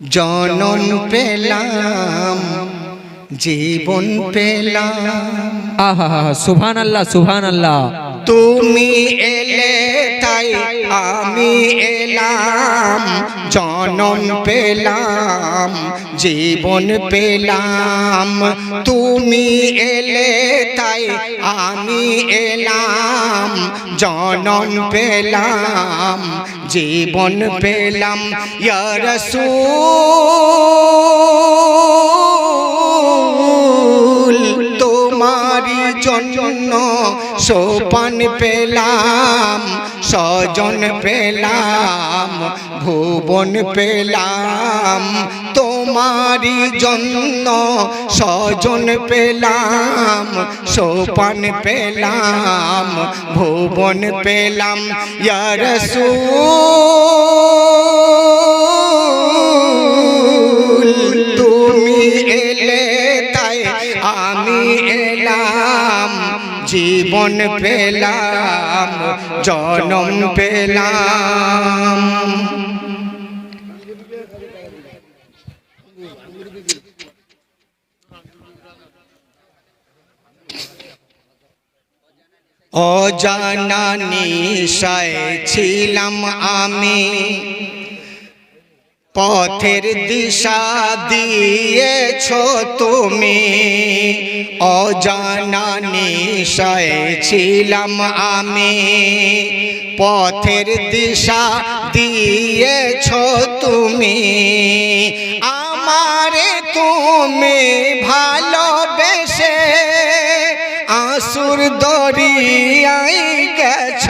জনম পেলাম জীবন পেলাম। আহা সুভান আল্লাহ সুভান আল্লাহ তুমি এলে তাই আমি এলাম, জনম পেলাম, জীবন পেলাম। তুমি এলে তাই আমি এলাম, জনম পেলাম, জীবন পেলাম। ইয়ারসুল তোমারি জন্য সোপান পেলাম। স্বজন পেলাম, ভুবন পেলাম তোমারি জন্য স্বজন পেলাম, সোপান পেলাম, ভুবন পেলাম ইয়ারসুল তুমি এলে তাই আমি এলাম, জীবন পেলাম। জনম পেলাম। অজানা নিশায় ছিলাম আমি। পথের দিশা দিয়েছ তুমি। অজানা নিশায় ছিলাম আমি। পথের দিশা দিয়েছ তুমি। আমারে তুমি ভালোবেসে আসুর দরিয়াই গেছ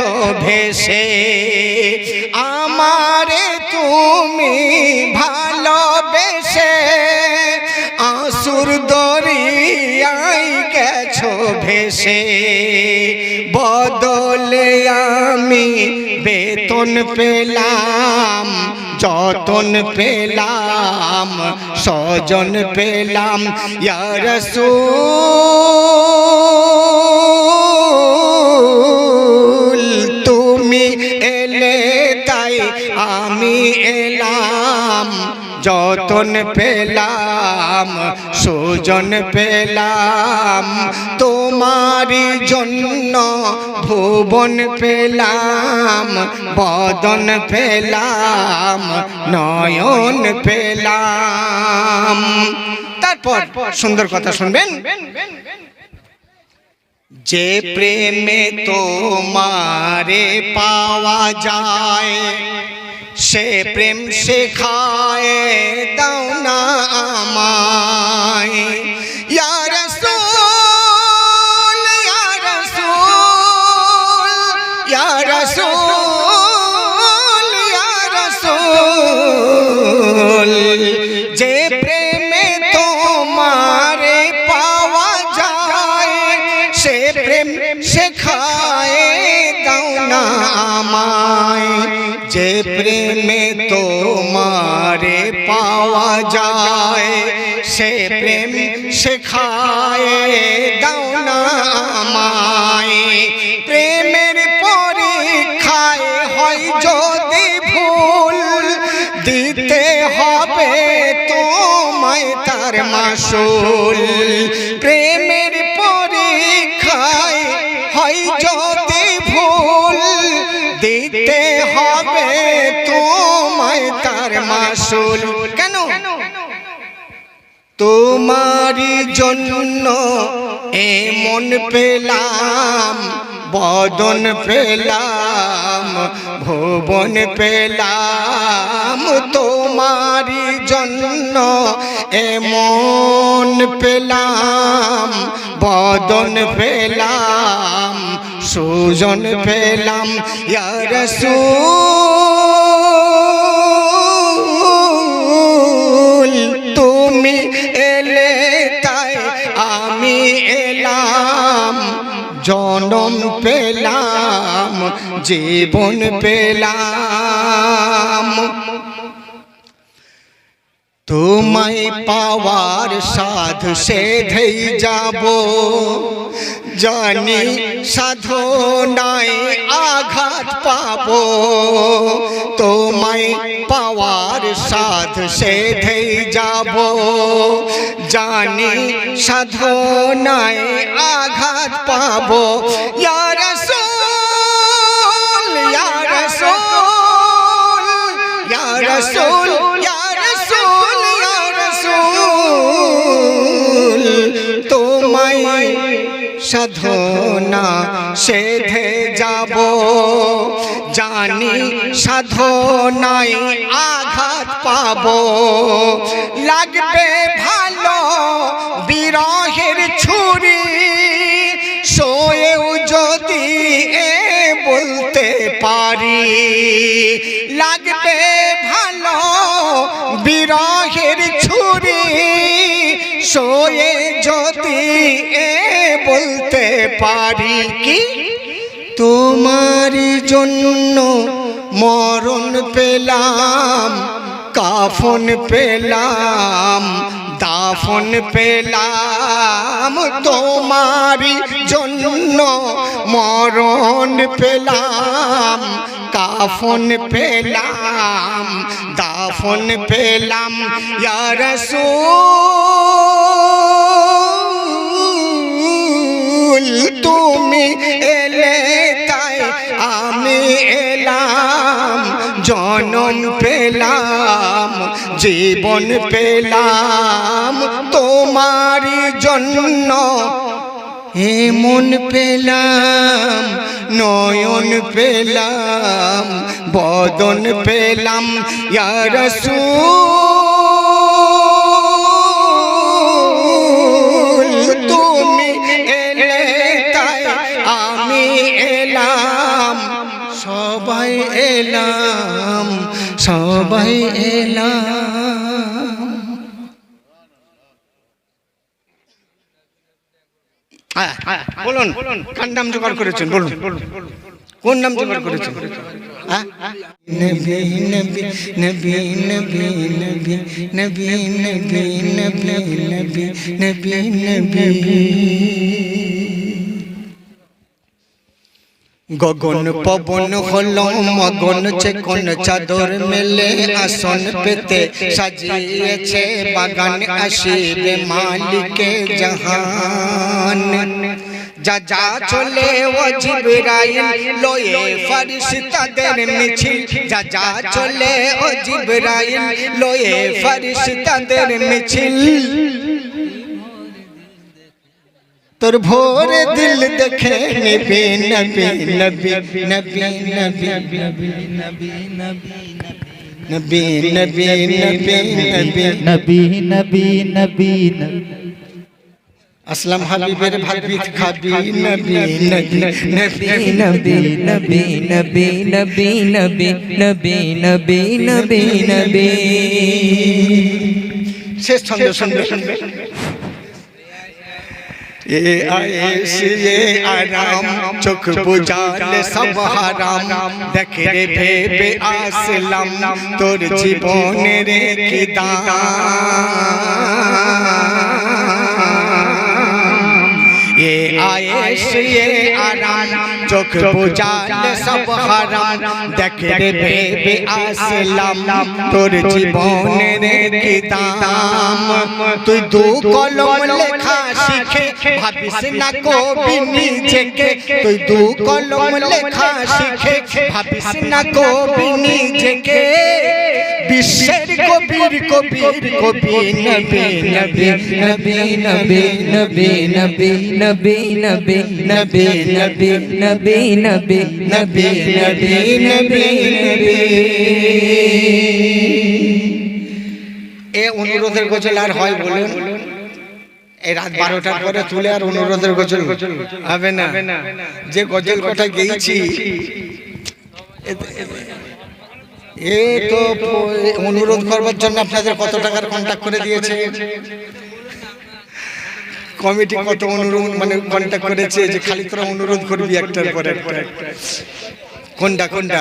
ভেসে। আমারে তুমি ভালোবেসে আসুর দরিয়াই গেছ ভেসে। বদলে আমি বেতন পেলাম যতন পেলাম সজন পেলাম ইয়ারসু তুমি যতন পেলাম, সুজন পেলাম তোমারি জন্য ভুবন পেলাম, বদন পেলাম, নয়ন পেলাম। তারপর সুন্দর কথা শুনবেন। যে প্রেমে তোমারে পাওয়া যায় সে প্রেম শেখায় দাও না আমায়। যে প্রেমে তোমারে পাওয়া যায়, সে প্রেম শেখায়, দাও না আমায়। প্রেমের পরীক্ষায় হয় যদি ভুল, দিতে হবে তোমায় তার মাসুল। মাসুল কেন? তোমারি জন্য এমন পেলাম, বদন পেলাম, ভুবন পেলাম। তোমারি জন্য এমন পেলাম, বদন পেলাম, সুজন পেলাম। ইয়ারসুল এলে তাই আমি এলাম জনম পেলাম জীবন পেলাম। তোমায় পাওয়ার সাধ সেধেই যাব জানি সাধনায় আঘাত পাব। তোমায় পাওয়ার সাধ সেধেই যাব। জানি সাধনায় আঘাত পাব। ইয়া রাসূল ইয়া সাধনা সেধে যাব। জানি সাধনায় আঘাত পাব। লাগবে ভালো বিরহের ছুরি শোয়েও যদি এ বলতে পারি। লাগবে ভালো বিরহের ছুরি শোয়ে যদি এ পারি কি? তোমার জন্য মরণ পেলাম, কাফন পেলাম, দাফন পেলাম। তোমারি জন্য মরণ পেলাম, কাফন পেলাম, দাফন পেলাম। ইয়ারসুল তুমি এলে তাই আমি এলাম জনম পেলাম, জীবন পেলাম তোমারি জন্য। এমন পেলাম, নয়ন পেলাম, বদন পেলাম ইয়ারসুল এলাম সবাই এলাম হ্যাঁ, হ্যাঁ, বলুন কার নাম জোগাড় করেছেন বলুন কোন নাম জোগাড় করেছেন হ্যাঁ? নবী নবী নবী নবী নবী নবী নবী নবী নবী নবী নবী গগন পবন হল মগন চেকন চাদর মেলে আসন পেতে সাজিয়েছে বাগান আসিবে মালিকে জাহান। যা যা চলে ও জিবরাইল লয়ে ফরিশতাদের মিছিল। যা যা চলে ও জিবরাইল লয়ে ফরিশতাদের মিছিল। তোর ভোরে দিল দেখে নবী নবী নবী নবী নবী নবী নবী নবী নবী নবী নবী নবী আসলাম হাবিবের ভাবিত খাবি নবী নবী নবী নবী নবী নবী নবী নবী নবী নবী নবী নবী শেষ ছন্দ শুনবে শুনবে ये आएशिए आराम चोख बुझाले सब हराम देखे रे भेबे आसलम तोर जीवने रे की दान এ আয়েশ এ আরাম চোখ বুঝালে সব হারাম দেখে রে ভেবে আসলাম তোর জীবনের কি দাম তুই দু কলম লেখা শিখে ভাবিস না কবি নিজেকে তুই দু কলম লেখা শিখে ভাবিস না কবি নিজেকে বিশ্বের কবির কবির কবি অনুরোধের গজল আর হয় বলুন এই রাত বারোটার পরে তুলে আর অনুরোধের গজল হবে না যে গজল কথা গেয়েছি এ তো অনুরোধ করবার জন্য আপনাদের কত টাকার কন্ট্যাক্ট করে দিয়েছে। কমিটি কত অনুরোধ মানে কন্ট্যাক্ট করেছে যে খালি তোরা অনুরোধ করবি একটার পর কোনটা কোনটা?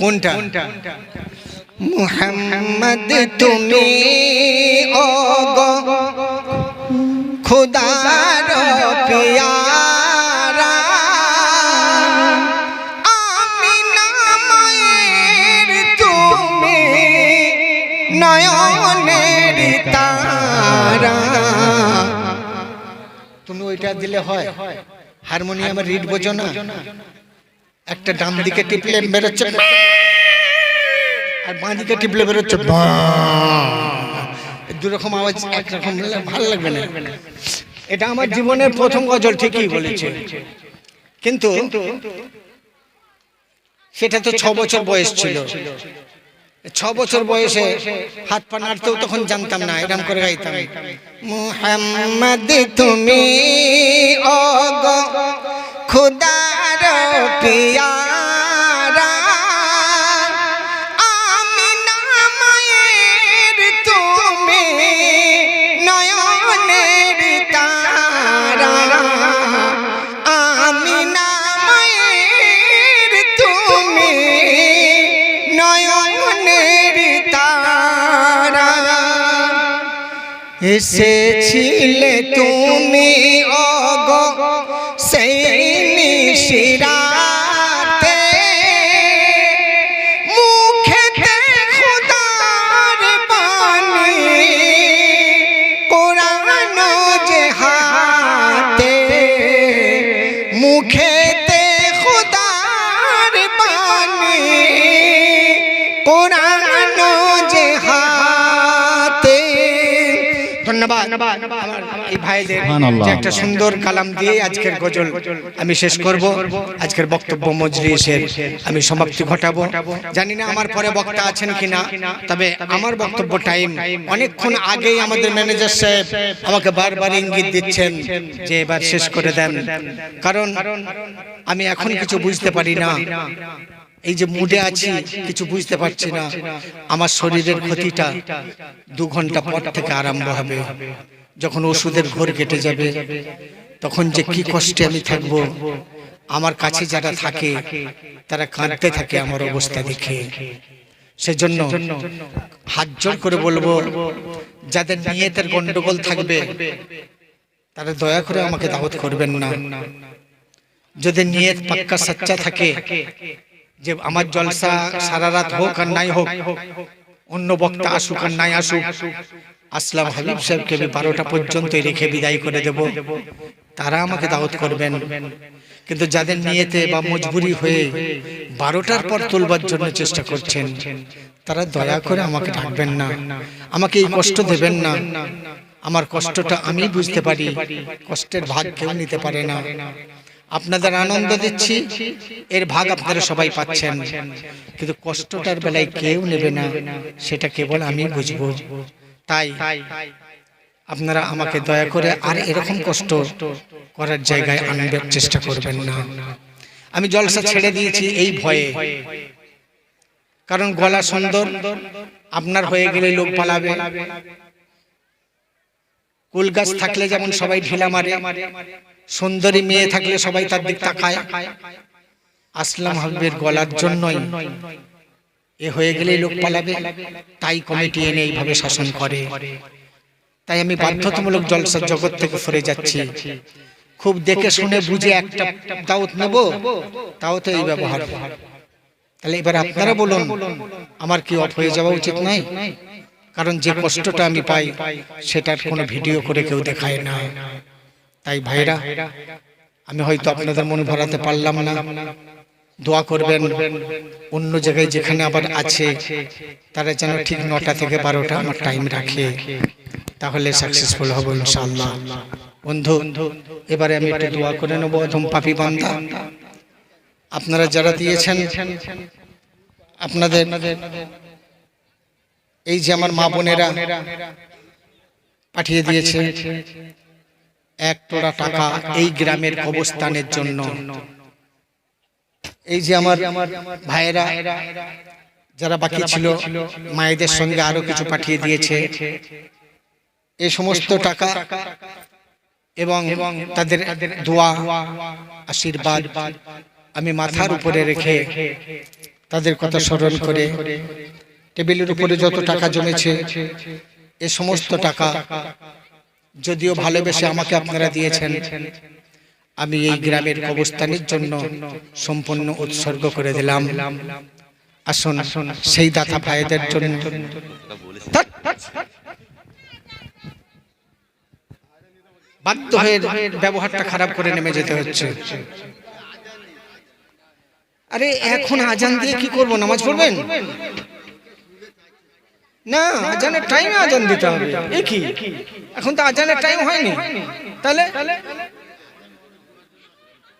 কোনটা? মুহাম্মদ, তুমি ও খুদার পিয়ারা। দিলে হয়। হারমোনিয়ামের রিড বোঝো না। একটা ডান দিকে টিপলে বেরোচ্ছে। আর বাঁ দিকে টিপলে বেরোচ্ছে। দুরকম আওয়াজ একরকম ভালো লাগবে না। এটা আমার জীবনের প্রথম গজল ঠিকই বলেছে। কিন্তু সেটা তো ছ বছর বয়স ছিল। ছ বছর বয়সে হাত পা নাড়তেও তখন জানতাম না এরকম করে গাইতাম। মুহাম্মদ, তুমি ও গো খুদার পিয়ারা এসেছিলে তুমি অগ সেই নিশিরাতে ভাইদের যে একটা সুন্দর কালাম দিয়ে আজকের গজল আমি শেষ করব। আজকের বক্তব্য মজলিসের আমি সমাপ্তি ঘটাবো। জানি না আমার পরে বক্তা আছেন কিনা তবে আমার বক্তব্য টাইম অনেকক্ষণ আগেই আমাদের ম্যানেজার সাহেব আমাকে বারবার ইঙ্গিত দিচ্ছেন যে এবার শেষ করে দেন। কারণ আমি এখন কিছু বুঝতে পারি না। এই যে মুডে আছি কিছু বুঝতে পারছি না। আমার শরীরের ক্ষতিটা দু ঘণ্টা পর থেকে আরম্ভ হবে। যখন ওষুধের ঘোর কেটে যাবে, তখন যে কি কষ্টে আমি থাকব, আমার কাছে যারা থাকে, তারা কাঁদতে থাকে আমার অবস্থা দেখে। সেজন্য হাত জোর করে বলব, যাদের নিয়তের গন্ডগোল থাকবে, তারা দয়া করে আমাকে দাওয়াত করবেন না। যদি নিয়ত পাক্কা সচ্চা থাকে, যে আমার জলসা সারা রাত হোক আর নাই হোক, অন্য বক্তা আসুক আর নাই আসুক আসলাম হাবিব সাহেবকে আমি বারোটা পর্যন্ত রেখে বিদায় করে দেব। তারা আমাকে দাওয়াত করবেন। কিন্তু যাদের নিয়েতে বা মজবুরি হয়ে বারোটার পর তুলবার জন্য চেষ্টা করছেন, তারা দয়া করে আমাকে ডাকবেন না। আমাকে এই কষ্ট দেবেন না। আমার কষ্টটা আমি বুঝতে পারি। কষ্টের ভাগ কেউ নিতে পারে না। আপনাদের আনন্দ দিচ্ছি। এর ভাগ আপনারা সবাই পাচ্ছেন। কিন্তু কষ্টটার বেলায় কেউ নেবে না। সেটা কেবল আমি বুঝব। তাই আপনারা আমাকে দয়া করে আর এরকম কষ্ট করার জায়গায় আনবার চেষ্টা করবেন না। আমি জলসা ছেড়ে দিয়েছি এই ভয়ে। কারণ গলা সুন্দর, আপনার হয়ে গেলে লোক পালাবে। কুল গাছ থাকলে যেমন সবাই ঢিলা মারে, সুন্দরী মেয়ে থাকলে সবাই তার দিক তাকায়। আসলাম হাবিবের গলার জন্যই। এ হয়ে গেলে লোক পালাবে তাই কমিটি এনে এইভাবে শাসন করে। তাই আমি বাধ্যতামূলক জলসার জগৎ থেকে সরে যাচ্ছি। খুব দেখে শুনে বুঝে একটা দাওত নেব তাও তো এই ব্যবহার। তাহলে এবার আপনারা বলুন আমার কি অফ হয়ে যাওয়া উচিত নয় কারণ যে কষ্টটা আমি পাই সেটার কোনো ভিডিও করে কেউ দেখায় না। তাই ভাইরা আমি হয়তো আপনাদের মনে ভরাতে পারলাম না। দোয়া করবেন অন্য জায়গায় যেখানে আবার আছে তারা যেন ঠিক নটা থেকে বারোটা আমার টাইম রাখে তাহলে সাকসেসফুল হব ইনশাআল্লাহ। বন্ধু এবারে আমি একটু দোয়া করে নেব অধম পাপি বান্দা। আপনারা যারা দিয়েছেন আপনাদের এই যে আমার মা বোনেরা পাঠিয়ে দিয়েছে এক টোড়া টাকা এই গ্রামের অবস্থানের জন্য। এই যে আমার ভাইয়েরা যারা বাকি ছিল মায়েদের সঙ্গে আরও কিছু পাঠিয়ে দিয়েছে। এই সমস্ত টাকা এবং তাদের দোয়া আশীর্বাদ আমি মাথার উপরে রেখে তাদের কথা স্মরণ করে টেবিলের উপরে যত টাকা জমেছে এ সমস্ত টাকা যদিও ভালোবেসে আমাকে আপনারা দিয়েছেন আমি এই গ্রামের কবস্থানের জন্য সম্পূর্ণ উৎসর্গ করে দিলাম। আসুন, সেই দাতা ভাইদের জন্য। বাধ্য হয়ে ব্যবহারটা খারাপ করে নেমে যেতে হচ্ছে। আরে, এখন আজান দিয়ে কি করব? নামাজ পড়বেন? না, আজানের টাইমে আজান দিতে হবে। এখন তো আজানের টাইম হয়নি। তাহলে?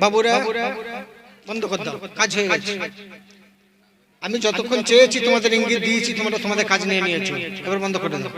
বাবুরা বন্ধ কর দাও কাজ হয়ে গেছে। আমি যতক্ষণ চেয়েছি তোমাদের ইঙ্গিত দিয়েছি তোমরা তোমাদের কাজ নিয়ে নিয়েছো। এবার বন্ধ করে দাও।